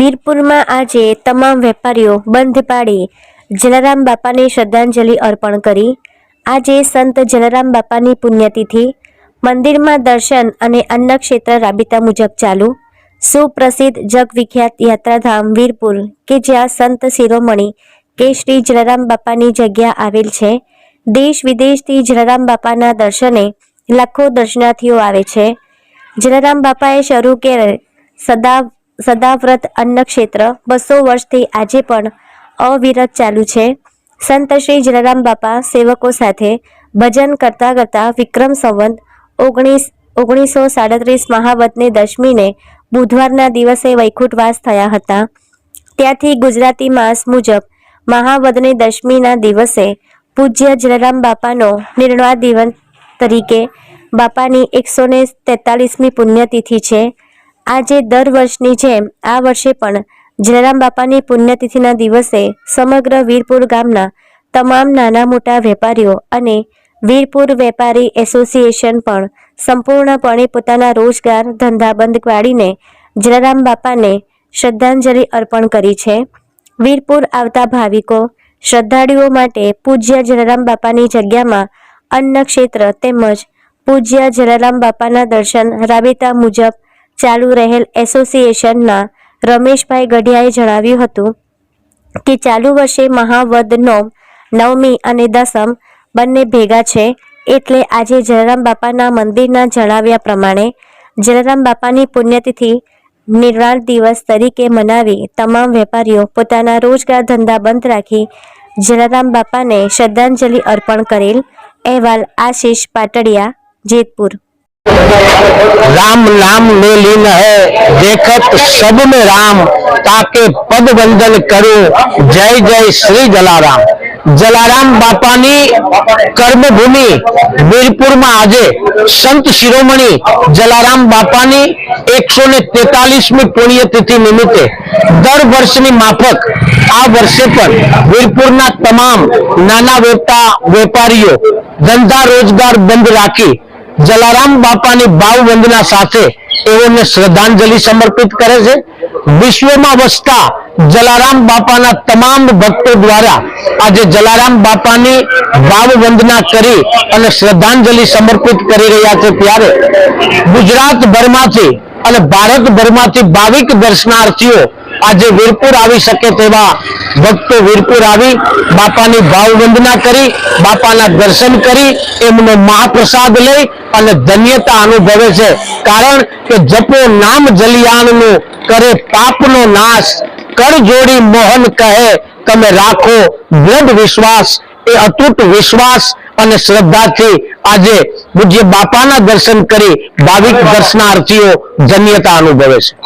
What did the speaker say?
વીરપુરમાં આજે તમામ વેપારીઓ બંધ પાડી જલારામ બાપાને શ્રદ્ધાંજલિ અર્પણ કરી. આજે સંત જલારામ બાપાની પુણ્યતિથિ. મંદિરમાં દર્શન અને અન્નક્ષેત્ર રાબેતા મુજબ ચાલુ. સુપ્રસિદ્ધ જગવિખ્યાત યાત્રાધામ વીરપુર, કે જ્યાં સંત શિરોમણી કે શ્રી જલારામ બાપાની જગ્યા આવેલ છે. દેશ વિદેશથી જલારામ બાપાના દર્શને લાખો દર્શનાર્થીઓ આવે છે. જલારામ બાપાએ શરૂ કે સદા સદાવ્રત અન્ન ક્ષેત્ર બસો વર્ષથી આજે પણ અવિરત ચાલુ છે. સંત શ્રી જલારામ બાપા સેવકો સાથે ભજન કરતા કરતા વિક્રમ સંવંત ઓગણીસ, ઓગણીસો સાડત્રીસ મહાવતને દશમીને બુધવારના દિવસે વૈકુંઠવાસ થયા હતા. ત્યાંથી ગુજરાતી માસ મુજબ મહાવદની દશમીના દિવસે પૂજ્ય જલારામ બાપાનો નિર્ણય દિવસ તરીકે બાપાની એકસો ને તેતાલીસમી પુણ્યતિથિ છે. આજે દર વર્ષની જેમ આ વર્ષે પણ જલારામ બાપાની પુણ્યતિથિના દિવસે સમગ્ર વીરપુર ગામના તમામ નાના મોટા વેપારીઓ અને વીરપુર વેપારી એસોસિએશન પણ સંપૂર્ણપણે પોતાના રોજગાર ધંધા બંધ પાડીને જલારામ બાપાને શ્રદ્ધાંજલિ અર્પણ કરી છે. વીરપુર આવતા ભાવિકો શ્રદ્ધાળુઓ માટે પૂજ્ય જલારામ બાપાની જગ્યામાં અન્ન ક્ષેત્ર તેમજ પૂજ્ય જલારામ બાપાના દર્શન રાબેતા મુજબ ચાલુ રહેલ એસોસિએશનના રમેશભાઈ ગઢિયાએ જણાવ્યું હતું કે ચાલુ વર્ષે મહાવદ નોમ નવમી અને દસમ બંને ભેગા છે એટલે આજે જલારામ બાપાના મંદિરના જણાવ્યા પ્રમાણે જલારામ બાપાની પુણ્યતિથિ નિર્વાણ દિવસ તરીકે મનાવી તમામ વેપારીઓ પોતાના રોજગાર ધંધા બંધ રાખી જલારામ બાપાને શ્રદ્ધાંજલિ અર્પણ કરેલ અહેવાલ આશીષ પાટડિયા જેતપુર. राम नाम में लीन है देखत सब में राम ताके पद वंदन करूं जय जय શ્રી જલારામ જલારામ બાપાની કર્મભૂમિ વીરપુરમાં આજે સંત શિરોમણી જલારામ બાપાની એકસો ને તેતાલીસમી પુણ્યતિથિ નિમિત્તે દર વર્ષની માફક આ વર્ષે પણ વીરપુરના તમામ નાના વેતા વેપારીઓ ધંધા રોજગાર બંધ રાખી જલારામ બાપાની ભાવવંદના સાથે એઓને શ્રદ્ધાંજલિ સમર્પિત કરે છે. વિશ્વમાં વસતા જલારામ બાપાના તમામ ભક્તો દ્વારા આજે જલારામ બાપાની ભાવવંદના કરી અને શ્રદ્ધાંજલિ સમર્પિત કરી રહ્યા છે ત્યારે ગુજરાતભરમાંથી અને ભારતભરમાંથી ભાવિક દર્શનાર્થીઓ આજે વીરપુર આવી શકે તેવા ભક્તો વીરપુર આવી બાપાની ભાવ કરી, બાપાના દર્શન કરી, એમનો મહાપ્રસાદ લઈ અને ધન્યતા અનુભવે છે. કારણ કે જપો નામ જલિયાણનું, કરે પાપનો નાશ. કર જોડી મોહન કહે, તમે રાખો દ્રઢ વિશ્વાસ. એ અતૂટ વિશ્વાસ અને શ્રદ્ધાથી આજે પૂજ્ય બાપાના દર્શન કરી, ભાવિક દર્શનાર્થીઓ ધન્યતા અનુભવે છે.